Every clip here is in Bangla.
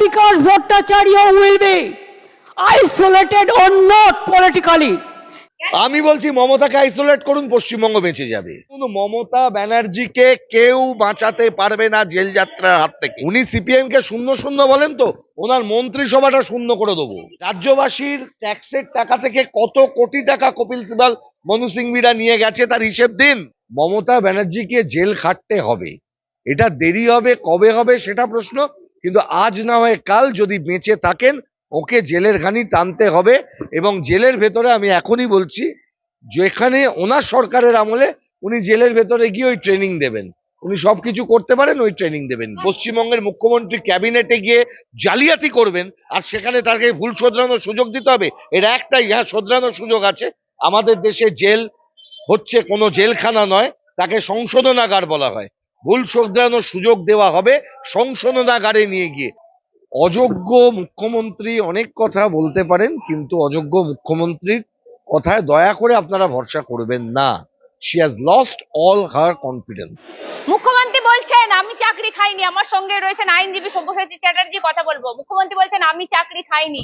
Vikas Bhattacharya will be isolated or not politically. আমি বলছি মমতাকে আইসোলেট করুন, পশ্চিমবঙ্গ বেঁচে যাবে। কিন্তু মমতা ব্যানার্জিকে কেউ বাঁচাতে পারবে না জেল যাত্রার হাত থেকে। উনি সিপিএম কে শূন্য শূন্য বলেন তো, ওনার মন্ত্রিসভাটা শূন্য করে দেবো। রাজ্যবাসীর ট্যাক্সের টাকা থেকে কত কোটি টাকা কপিল সিবাল, মনু সিংভিরা নিয়ে গেছে তার হিসেব দিন। মমতা ব্যানার্জিকে জেল খাটতে হবে। এটা দেরি হবে, কবে হবে সেটা প্রশ্ন। কিন্তু আজ না হয় কাল যদি বেঁচে থাকেন ওকে জেলের ঘানি টানতে হবে এবং জেলের ভেতরে আমি এখনই বলছি যেখানে ওনার সরকারের আমলে উনি জেলের ভেতরে গিয়ে ওই ট্রেনিং দেবেন। উনি সব কিছু করতে পারেন ওই ট্রেনিং দেবেন। পশ্চিমবঙ্গের মুখ্যমন্ত্রী ক্যাবিনেটে গিয়ে জালিয়াতি করবেন আর সেখানে তাকে ভুল শোধরানোর সুযোগ দিতে হবে। এর একটাই হ্যাঁ শোধরানোর সুযোগ আছে। আমাদের দেশে জেল হচ্ছে কোনো জেলখানা নয় তাকে সংশোধনাগার বলা হয়। ভুল শোধরানোর সুযোগ দেওয়া হবে সংশোধনাগারে নিয়ে গিয়ে। অযোগ্য মুখ্যমন্ত্রী অনেক কথা বলতে পারেন কিন্তু অযোগ্য মুখ্যমন্ত্রীর কথায় দয়া করে আপনারা ভরসা করবেন না। She has lost all her confidence মুখ্যমন্ত্রী বলছেন আমি চাকরি খাইনি আমার সঙ্গে রয়েছেন আইনজীবী সব্যসাচী চ্যাটার্জি কথা বলব। মুখ্যমন্ত্রী বলছেন আমি চাকরি খাইনি।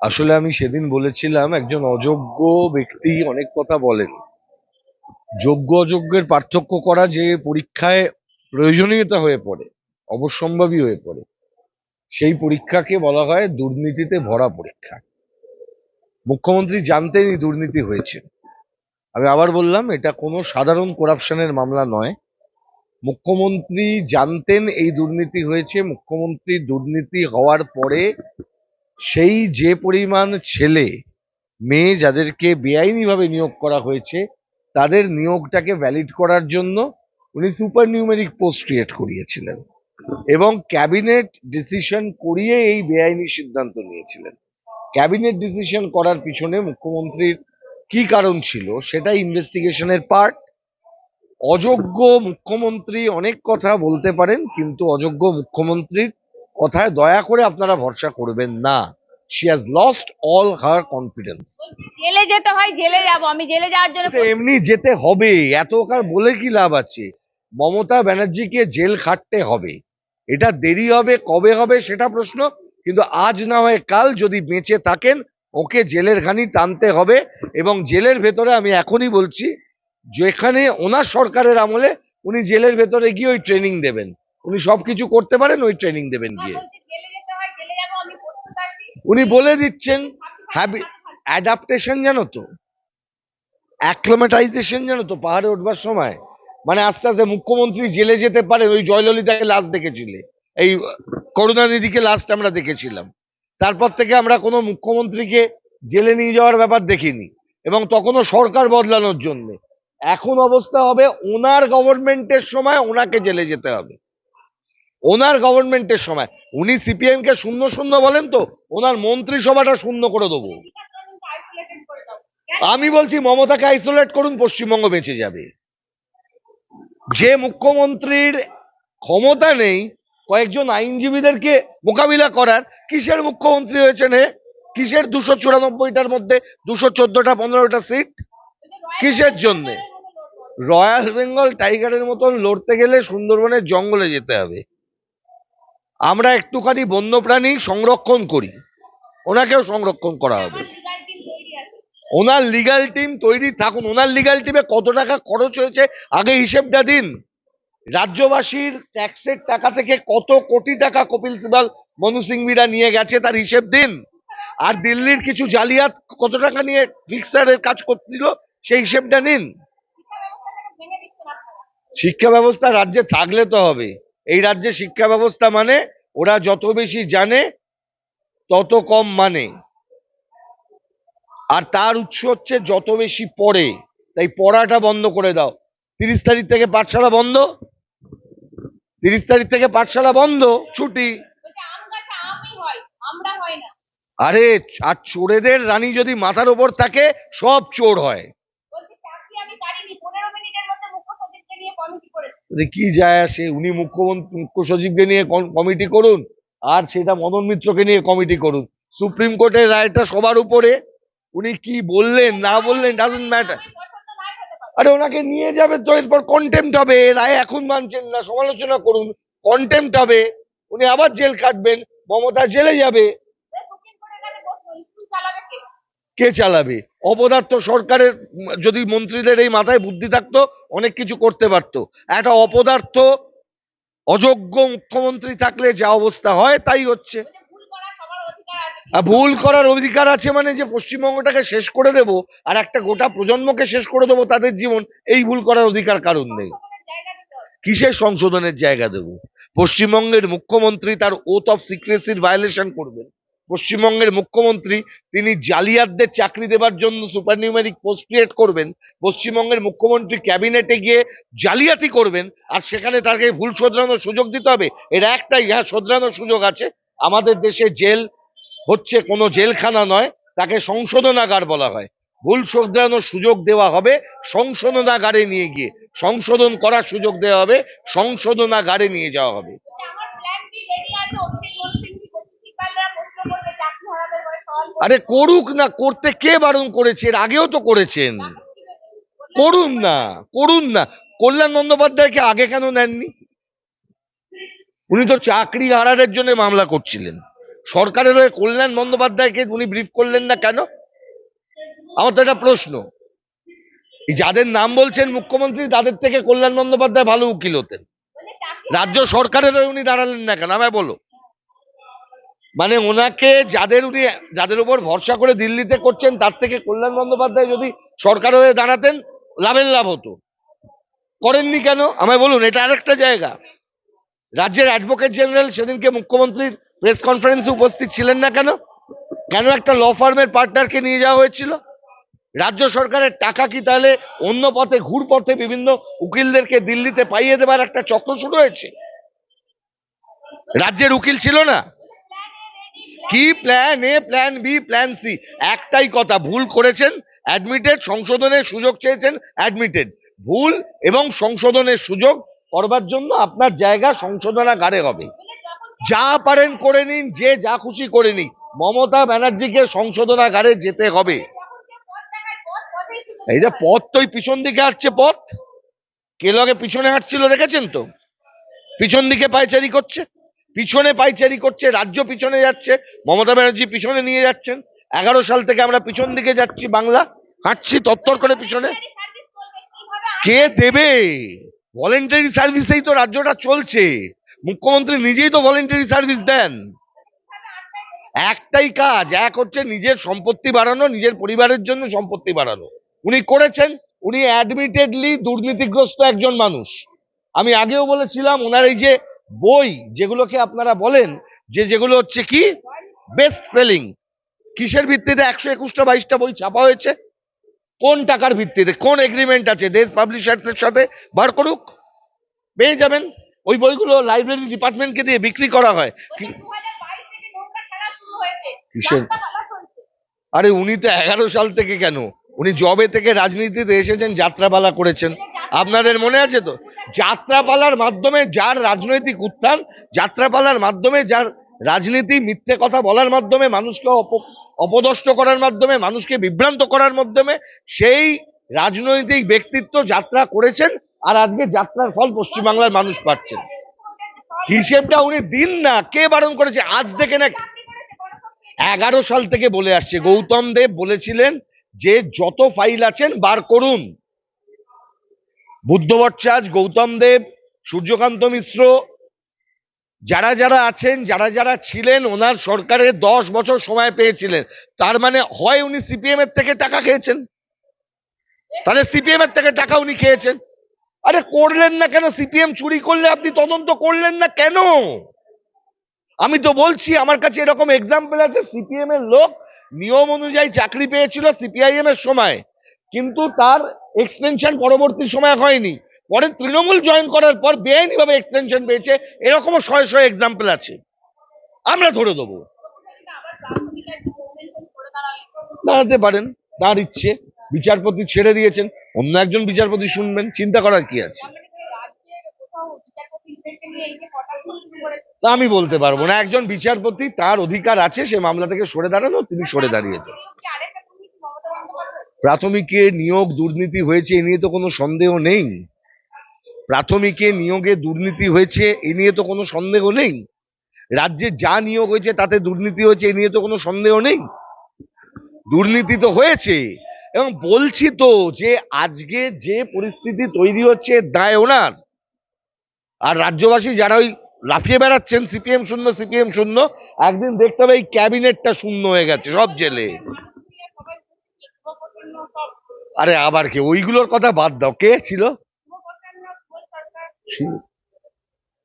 আসলে আমি সেদিন বলেছিলাম একজন অযোগ্য ব্যক্তি অনেক কথা বলেন। যোগ্য অযোগ্যের পার্থক্য করা যে পরীক্ষায় প্রয়োজনীয়তা হয়ে পড়ে, অবশ্যম্ভাবী হয়ে পড়ে, সেই পরীক্ষাকে বলা হয় দুর্নীতিতে ভরা পরীক্ষা। মুখ্যমন্ত্রী জানতেনই দুর্নীতি হয়েছে। আমি আবার বললাম, এটা কোনো সাধারণ করাপশনের মামলা নয়। মুখ্যমন্ত্রী জানতেন এই দুর্নীতি হয়েছে, মুখ্যমন্ত্রী দুর্নীতি হওয়ার পরে সেই যে পরিমাণ ছেলে, মেয়ে যাদেরকে বেআইনিভাবে নিয়োগ করা হয়েছে তাদের নিয়োগটাকে ভ্যালিড করার জন্য উনি সুপার নিউমেরিক পোস্ট ক্রিয়েট করিয়েছিলেন এবং ক্যাবিনেট ডিসিশন করিয়ে এই বেআইনি সিদ্ধান্ত নিয়েছিলেন। ক্যাবিনেট ডিসিশন করার পিছনে মুখ্যমন্ত্রীর কি কারণ ছিল সেটা ইনভেস্টিগেশনের পার্ট অযোগ্য মুখ্যমন্ত্রী অনেক কথা বলতে পারেন, কিন্তু অযোগ্য মুখ্যমন্ত্রীর কথায় দয়া করে আপনারা ভরসা করবেন না। She has lost all her confidence জেলে যেতে হয় জেলে যাব। আমি জেলে যাওয়ার জন্য এমনি যেতে হবে। এত কার বলে কি লাভ আছে? মমতা ব্যানার্জিকে জেল খাটতে হবে। এটা দেরি হবে কবে হবে সেটা প্রশ্ন। কিন্তু আজ না হয় কাল যদি বেঁচে থাকেন ওকে জেলের ঘানি টানতে হবে। এবং জেলের ভেতরে আমি এখনই বলছি যেখানে ওনার সরকারের আমলে উনি জেলের ভেতরে গিয়ে ওই ট্রেনিং দেবেন। উনি সবকিছু করতে পারেন ওই ট্রেনিং দেবেন গিয়ে। উনি বলে দিচ্ছেন হ্যাবি অ্যাডাপ্টেশন জানো তো? অ্যাক্লোমেটাইজেশন জানো তো পাহাড়ে উঠবার সময়? মানে আস্তে আস্তে মুখ্যমন্ত্রী জেলে যেতে পারে ওই জয়ললিতাকে লাশ দেখেছিলে। এই করুণানিধিকে লাস্ট আমরা দেখেছিলাম। তারপর থেকে আমরা কোনো মুখ্যমন্ত্রীকে জেলে নিয়ে যাওয়ার ব্যাপার দেখিনি। এবং তখনও সরকার বদলানোর জন্যে। এখন অবস্থা হবে, ওনার গভর্নমেন্টের সময় ওনাকে জেলে যেতে হবে। ওনার গভর্নমেন্টের সময়। উনি সিপিএম কে শূন্য শূন্য বলেন তো, ওনার মন্ত্রিসভাটা শূন্য করে দেবো। আমি বলছি, মমতাকে আইসোলেট করুন, পশ্চিমবঙ্গ বেঁচে যাবে। যে মুখ্যমন্ত্রীর ক্ষমতা নেই, কয়েকজন আইনজীবীদেরকে মোকাবিলা করার, কিসের মুখ্যমন্ত্রী হয়েছেন হে কিসের দুশো চুরানব্বইটার মধ্যে দুশো চোদ্দটা, পনেরোটা সিট কিসের জন্যে? রয়্যাল বেঙ্গল টাইগারের মতন লড়তে গেলে সুন্দরবনের জঙ্গলে যেতে হবে। আমরা একটুখানি বন্যপ্রাণী সংরক্ষণ করি। ওনাকেও সংরক্ষণ করা হবে। ওনার লিগ্যাল টিম তৈরি থাকুন। ওনার লিগাল টিমে কত টাকা খরচ হয়েছে? আগে হিসেবটা দিন। রাজ্যবাসীর ট্যাক্সের টাকা থেকে কত কোটি টাকা কপিল সিবাল, মনু সিংভিরা নিয়ে গেছে তার হিসেব দিন। আর দিল্লির কিছু জালিয়াত কত টাকা নিয়ে ফিক্সারের কাজ করছিল, সেই হিসেবটা নিন। শিক্ষা ব্যবস্থা রাজ্যে থাকলে তো হবে। এই রাজ্যে শিক্ষা ব্যবস্থা মানে ওরা যত বেশি জানে তত কম মানে। আর তার উৎস হচ্ছে যত বেশি পড়ে তাই পড়াটা বন্ধ করে দাও। তিরিশ তারিখ থেকে পাঠশালা বন্ধ? তিরিশ তারিখ থেকে পাঠশালা বন্ধ? ছুটি? আরে আর চোরেদের রানী যদি মাথার ওপর থাকে সব চোর হয় বলছি চাকরি আমি কাটিনি পনেরো মিনিটের মধ্যে মুখ্য সচিবকে নিয়ে কমিটি করেছি এতে কি যায় আসে, উনি মুখ্যমন্ত্রী, মুখ্য সচিবকে নিয়ে কমিটি করুন, আর সেটা মদন মিত্রকে নিয়ে কমিটি করুন। সুপ্রিম কোর্টের রায়টা সবার উপরে। উনি কি বললেন, না বললেন ডাজেন্ট ম্যাটার আরে ওনাকে নিয়ে যাবে তো, এরপর কন্টেম্ট হবে, রায় এখন মানছেন না, সমালোচনা করুন কন্টেম্ট হবে। উনি আবার জেল কাটবেন, মমতা জেলে যাবে সুপ্রিম কোর্টের কাছে প্রশ্ন স্কুল চালাবে কে কে চালাবে? অপদার্থ সরকারের যদি মন্ত্রীদের এই মাথায় বুদ্ধি থাকতো অনেক কিছু করতে পারতো। একটা অপদার্থ অযোগ্য মুখ্যমন্ত্রী থাকলে যা অবস্থা হয় তাই হচ্ছে। ভুল করার অধিকার আছে মানে যে পশ্চিমবঙ্গটাকে শেষ করে দেব আর একটা গোটা প্রজন্মকে শেষ করে দেবো তাদের জীবন এই ভুল করার অধিকার কারণ নেই। কিসের সংশোধনের জায়গা দেব? পশ্চিমবঙ্গের মুখ্যমন্ত্রী তার ওথ অফ সিক্রেসির ভায়োলেশন করবেন। পশ্চিমবঙ্গের মুখ্যমন্ত্রী, তিনি জালিয়াতদের চাকরি দেবার জন্য সুপার নিউমেরিক পোস্ট ক্রিয়েট করবেন, পশ্চিমবঙ্গের মুখ্যমন্ত্রী ক্যাবিনেটে গিয়ে জালিয়াতি করবেন, আর সেখানে তাকে ভুল শোধরানোর সুযোগ দিতে হবে এটা একটাই হ্যাঁ শোধরানোর সুযোগ আছে, আমাদের দেশে জেল হচ্ছে, কোনো জেলখানা নয়, তাকে সংশোধনাগার বলা হয়, ভুল শোধরানোর সুযোগ দেওয়া হবে, সংশোধনাগারে নিয়ে গিয়ে, সংশোধন করার সুযোগ দেওয়া হবে, সংশোধনাগারে নিয়ে যাওয়া হবে বলছে আমার প্ল্যান বি রেডি আছে অভিষেক বলছেন কি প্রিন্সিপালরা প্রশ্ন করবে চাকরি হারাবে বলে সওয়াল করবে। আরে করুক না, করতে কে বারণ করেছে? এর আগেও তো করেছেন। করুন না করুন না। কল্যাণ বন্দ্যোপাধ্যায়কে আগে কেন নেননি? উনি তো চাকরি হারাদের জন্য মামলা করছিলেন। সরকারের হয়ে কল্যাণ বন্দ্যোপাধ্যায়কে উনি ব্রিফ করলেন না কেন? আমার তো এটা প্রশ্ন। যাদের নাম বলছেন মুখ্যমন্ত্রী, তাদের থেকে কল্যাণ বন্দ্যোপাধ্যায় ভালো উকিল হতেন। রাজ্য সরকারের হয়ে উনি দাঁড়ালেন না কেন? আমায় বলো। মানে ওনাকে যাদের উনি, যাদের উপর ভরসা করে দিল্লিতে করছেন, তার থেকে কল্যাণ বন্দ্যোপাধ্যায় যদি সরকার হয়ে দাঁড়াতেন, লাভের লাভ হতো। করেননি কেন? আমায় বলুন, এটা আরেকটা জায়গা। রাজ্যের অ্যাডভোকেট জেনারেল সেদিনকে মুখ্যমন্ত্রীর প্রেস কনফারেন্সে উপস্থিত ছিলেন না কেন? কেন একটা ল ফার্মের পার্টনারকে নিয়ে যাওয়া হয়েছিল? রাজ্য সরকারের টাকা কি তাহলে অন্য পথে, ঘুর পথে বিভিন্ন উকিলদেরকে দিল্লিতে পাইয়ে দেবার একটা চক্র শুরু হয়েছে? রাজ্যের উকিল ছিল না? কি plan A plan B plan C একটাই কথা, ভুল করেছেন অ্যাডমিটেড সংশোধনের সুযোগ চেয়েছেন অ্যাডমিটেড ভুল এবং সংশোধনের সুযোগ করবার জন্য আপনার জায়গা সংশোধনাগারে হবে। যা পারেন করে নিন, যে যা খুশি করে নিন মমতা ব্যানার্জিকে সংশোধনাগারে যেতে হবে। এই যে পথ তো পিছন দিকে হাঁটছে পথ। কে লগে পিছনে হাঁটছিল দেখেছেন তো? পিছন দিকে পায়চারি করছে। পিছনে পাইচারি করছে, রাজ্য পিছনে যাচ্ছে, মমতা ব্যানার্জি পিছনে নিয়ে যাচ্ছেন। এগারো সাল থেকে আমরা পিছন দিকে যাচ্ছি বাংলা, হাঁটছি তত্তর করে পিছনে। কে দেবে? ভলেন্টারি সার্ভিসেই তো রাজ্যটা চলছে। মুখ্যমন্ত্রী নিজেই তো ভলেন্টারি সার্ভিস দেন। একটাই কাজ, এক হচ্ছে নিজের সম্পত্তি বাড়ানো, নিজের পরিবারের জন্য সম্পত্তি বাড়ানো। উনি করেছেন, উনি অ্যাডমিটেডলি দুর্নীতিগ্রস্ত একজন মানুষ। আমি আগেও বলেছিলাম, ওনার এই যে বই যেগুলোকে আপনারা বলেন যে যেগুলো হচ্ছে কি? বেস্ট সেলিং কিসের ভিত্তিতে? একশো একুশটা বাইশটা বই ছাপা হয়েছে। কোন টাকার ভিত্তিতে? কোন এগ্রিমেন্ট আছে? দেশ পাবলিশার্স এর সাথে? বার করুক। পেয়ে যাবেন। ওই বইগুলো লাইব্রেরি ডিপার্টমেন্টকে দিয়ে বিক্রি করা হয়। কিসের? আরে উনি তো এগারো সাল থেকে কেন? উনি জবে থেকে রাজনীতিতে এসেছেন যাত্রাপালা করেছেন। আপনাদের মনে আছে তো? যাত্রাপালার মাধ্যমে যার রাজনৈতিক উত্থান, যাত্রাপালার মাধ্যমে যার রাজনীতি মিথ্যে কথা বলার মাধ্যমে মানুষকে অপ- অপদস্থ করার মাধ্যমে, মানুষকে বিভ্রান্ত করার মাধ্যমে, সেই রাজনৈতিক ব্যক্তিত্ব যাত্রা করেছেন আর আজকে যাত্রার ফল পশ্চিমবাংলার মানুষ পাচ্ছেন। হিসেবটা উনি দিন না, কে বারণ করেছে? আজ থেকে না এগারো সাল থেকে বলে আসছে। গৌতম দেব বলেছিলেন যে, যত ফাইল আছেন, বার করুন। বুদ্ধ ভট্টাচার্য গৌতম দেব, সূর্যকান্ত মিশ্র, যারা যারা আছেন, যারা যারা ছিলেন, ওনার সরকারের দশ বছর সময় পেয়েছিলেন। তার মানে হয় উনি সিপিএম এর থেকে টাকা খেয়েছেন? তাহলে সিপিএম এর থেকে টাকা উনি খেয়েছেন? আরে করলেন না কেন? সিপিএম চুরি করলে আপনি তদন্ত করলেন না কেন? আমি তো বলছি, আমার কাছে এরকম এক্সাম্পল আছে, সিপিএম এর লোক নিয়ম অনুযায়ী চাকরি পেয়েছিল সিপিআইএম এর সময়। কিন্তু তার এক্সটেনশন পরবর্তী সময় হয়নি। পরে তৃণমূল জয়েন করার পর বেআইনি ভাবে এক্সটেনশন পেয়েছে, এরকমও শয়ে শয়ে এক্সাম্পল আছে। আমরা ধরে দেবো। দাঁড়াতে পারেন ইচ্ছে। বিচারপতি ছেড়ে দিয়েছেন, অন্য একজন বিচারপতি শুনবেন, চিন্তা করার কি আছে? আমি বলতে পারব না, একজন বিচারপতি তার অধিকার আছে, সে মামলা থেকে সরে দাঁড়ানো তিনি সরে দাঁড়িয়েছেন কি আরেকটা দুর্নীতি মমতা বন্দ্যোপাধ্যায় প্রাথমিকে নিয়োগ দুর্নীতি হয়েছে, এ নিয়ে তো কোনো সন্দেহ নেই। প্রাথমিকে নিয়োগে দুর্নীতি হয়েছে, এ নিয়ে তো কোনো সন্দেহ নেই। রাজ্যে যা নিয়োগ হয়েছে, তাতে দুর্নীতি হয়েছে, এ নিয়ে তো কোনো সন্দেহ নেই। দুর্নীতি তো হয়েছে, এবং বলছি তো যে আজকে যে পরিস্থিতি তৈরি হচ্ছে, দায় ওনার। আর রাজ্যবাসী যারা ওই লাফিয়ে বেড়াচ্ছেন, সিপিএম শূন্য সিপিএম শূন্য, একদিন দেখতে হবে এই ক্যাবিনেটটা শূন্য হয়ে গেছে, সব জেলে। আরে আবার কে? ওইগুলোর কথা বাদ দাও। কে ছিল।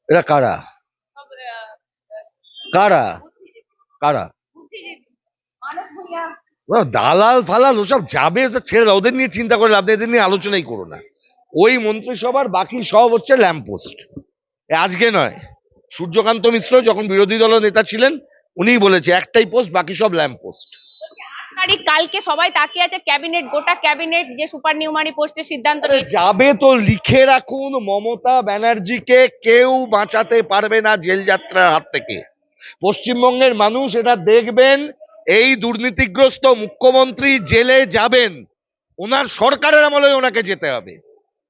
এরা কারা? কারা? কারা? দালাল ফালাল, ওসব যাবে ওটা ছেড়ে দাও। ওদের নিয়ে চিন্তা করে লাভ এদের নিয়ে আলোচনাই করো না। ওই মন্ত্রিসভার বাকি সব হচ্ছে ল্যাম্পপোস্ট। আজকে নয়। সূর্যকান্ত মিশ্র যখন বিরোধী দল নেতা ছিলেন, উনিই বলেছে, একটাই পোস্ট, বাকি সব ল্যাম্পপোস্ট। তারিখ কালকে সবাই তাকিয়ে আছে ক্যাবিনেট গোটা ক্যাবিনেট যে সুপার নিউমারি পোস্টের সিদ্ধান্ত যাবে তো লিখে রাখুন মমতা ব্যানার্জিকে কেউ বাঁচাতে পারবে না জেল যাত্রার হাত থেকে। পশ্চিমবঙ্গের মানুষ এটা দেখবেন এই দুর্নীতিগ্রস্ত মুখ্যমন্ত্রী জেলে যাবেন ওনার সরকারের আমলে ওনাকে যেতে হবে।